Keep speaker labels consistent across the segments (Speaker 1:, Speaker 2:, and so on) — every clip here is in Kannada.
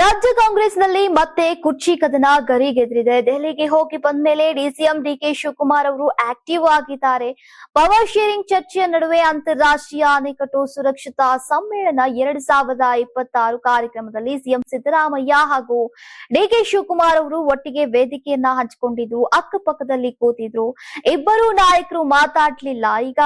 Speaker 1: ರಾಜ್ಯ ಕಾಂಗ್ರೆಸ್ನಲ್ಲಿ ಮತ್ತೆ ಕುರ್ಚಿ ಕದನ ಗರಿಗೆದ್ರಿದೆ. ದೆಹಲಿಗೆ ಹೋಗಿ ಬಂದ ಮೇಲೆ ಡಿಸಿಎಂ ಡಿಕೆ ಶಿವಕುಮಾರ್ ಅವರು ಆಕ್ಟಿವ್ ಆಗಿದ್ದಾರೆ. ಪವರ್ ಶೇರಿಂಗ್ ಚರ್ಚೆಯ ನಡುವೆ ಅಂತಾರಾಷ್ಟ್ರೀಯ ಅಣೆಕಟ್ಟು ಸುರಕ್ಷತಾ ಸಮ್ಮೇಳನ ಎರಡ್ ಸಾವಿರದ ಇಪ್ಪತ್ತಾರು ಕಾರ್ಯಕ್ರಮದಲ್ಲಿ ಸಿಎಂ ಸಿದ್ದರಾಮಯ್ಯ ಹಾಗೂ ಡಿಕೆ ಶಿವಕುಮಾರ್ ಅವರು ಒಟ್ಟಿಗೆ ವೇದಿಕೆಯನ್ನ ಹಂಚಿಕೊಂಡಿದ್ದು, ಅಕ್ಕಪಕ್ಕದಲ್ಲಿ ಕೂತಿದ್ರು. ಇಬ್ಬರು ನಾಯಕರು ಮಾತಾಡ್ಲಿಲ್ಲ. ಈಗ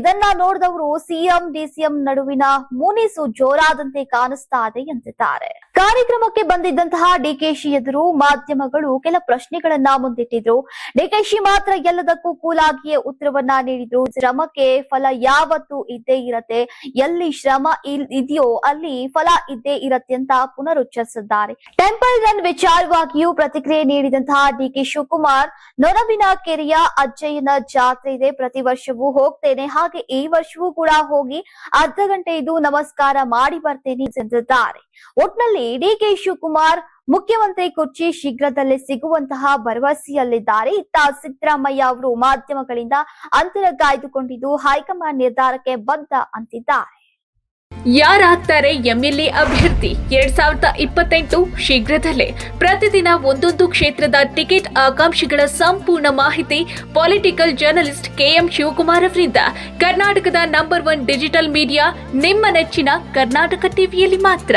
Speaker 1: ಇದನ್ನ ನೋಡಿದವರು ಸಿಎಂ, ಡಿಸಿಎಂ ನಡುವಿನ ಮುನಿಸು ಜೋರಾದಂತೆ ಕಾಣಿಸ್ತಾ ಇದೆ ಎಂದಿದ್ದಾರೆ. ಕಾರ್ಯಕ್ರಮಕ್ಕೆ ಬಂದಿದ್ದಂತಹ ಡಿಕೆಶಿ ಎದುರು ಮಾಧ್ಯಮಗಳು ಕೆಲ ಪ್ರಶ್ನೆಗಳನ್ನ ಮುಂದಿಟ್ಟಿದ್ರು. ಡಿಕೆಶಿ ಮಾತ್ರ ಎಲ್ಲದಕ್ಕೂ ಕೂಲಾಗಿಯೇ ಉತ್ತರವನ್ನ ನೀಡಿದ್ರು. ಶ್ರಮಕ್ಕೆ ಫಲ ಯಾವತ್ತೂ ಇದ್ದೇ ಇರತ್ತೆ. ಎಲ್ಲಿ ಶ್ರಮ ಇದೆಯೋ ಅಲ್ಲಿ ಫಲ ಇದ್ದೇ ಇರತ್ತೆ ಅಂತ ಪುನರುಚ್ಚರಿಸಿದ್ದಾರೆ. ಟೆಂಪಲ್ ರನ್ ವಿಚಾರವಾಗಿಯೂ ಪ್ರತಿಕ್ರಿಯೆ ನೀಡಿದಂತಹ ಡಿಕೆ ಶಿವಕುಮಾರ್, ನೊರವಿನ ಕೆರೆಯ ಅಜ್ಜಯ್ಯನ ಜಾತ್ರೆ ಇದೆ. ಪ್ರತಿ ವರ್ಷವೂ ಹೋಗ್ತೇನೆ. ಹಾಗೆ ಈ ವರ್ಷವೂ ಕೂಡ ಹೋಗಿ ಅರ್ಧ ಗಂಟೆ ಇದು ನಮಸ್ಕಾರ ಮಾಡಿ ಬರ್ತೇನೆ ಎಂದಿದ್ದಾರೆ. ಒಟ್ನಲ್ಲಿ ಡಿಕೆ ಶಿವಕುಮಾರ್ ಮುಖ್ಯಮಂತ್ರಿ ಕುರ್ಚಿ ಶೀಘ್ರದಲ್ಲೇ ಸಿಗುವಂತಹ ಭರವಸೆಯಲ್ಲಿದ್ದಾರೆ. ಇತ್ತ ಸಿದ್ದರಾಮಯ್ಯ ಅವರು ಮಾಧ್ಯಮಗಳಿಂದ ಅಂತರ ಕಾಯ್ದುಕೊಂಡಿದ್ದು ಹೈಕಮಾಂಡ್ ನಿರ್ಧಾರಕ್ಕೆ ಬದ್ಧ ಅಂತಿದ್ದಾರೆ.
Speaker 2: ಯಾರಾಗ್ತಾರೆ ಎಂಎಲ್ಎ ಅಭ್ಯರ್ಥಿ? ಎರಡ್ ಸಾವಿರದ ಇಪ್ಪತ್ತೆಂಟು ಶೀಘ್ರದಲ್ಲೇ ಪ್ರತಿದಿನ ಒಂದೊಂದು ಕ್ಷೇತ್ರದ ಟಿಕೆಟ್ ಆಕಾಂಕ್ಷಿಗಳ ಸಂಪೂರ್ಣ ಮಾಹಿತಿ ಪೊಲಿಟಿಕಲ್ ಜರ್ನಲಿಸ್ಟ್ ಕೆಎಂ ಶಿವಕುಮಾರ್ ಅವರಿಂದ. ಕರ್ನಾಟಕದ ನಂಬರ್ ಒನ್ ಡಿಜಿಟಲ್ ಮೀಡಿಯಾ ನಿಮ್ಮ ನೆಚ್ಚಿನ ಕರ್ನಾಟಕ ಟಿವಿಯಲ್ಲಿ ಮಾತ್ರ.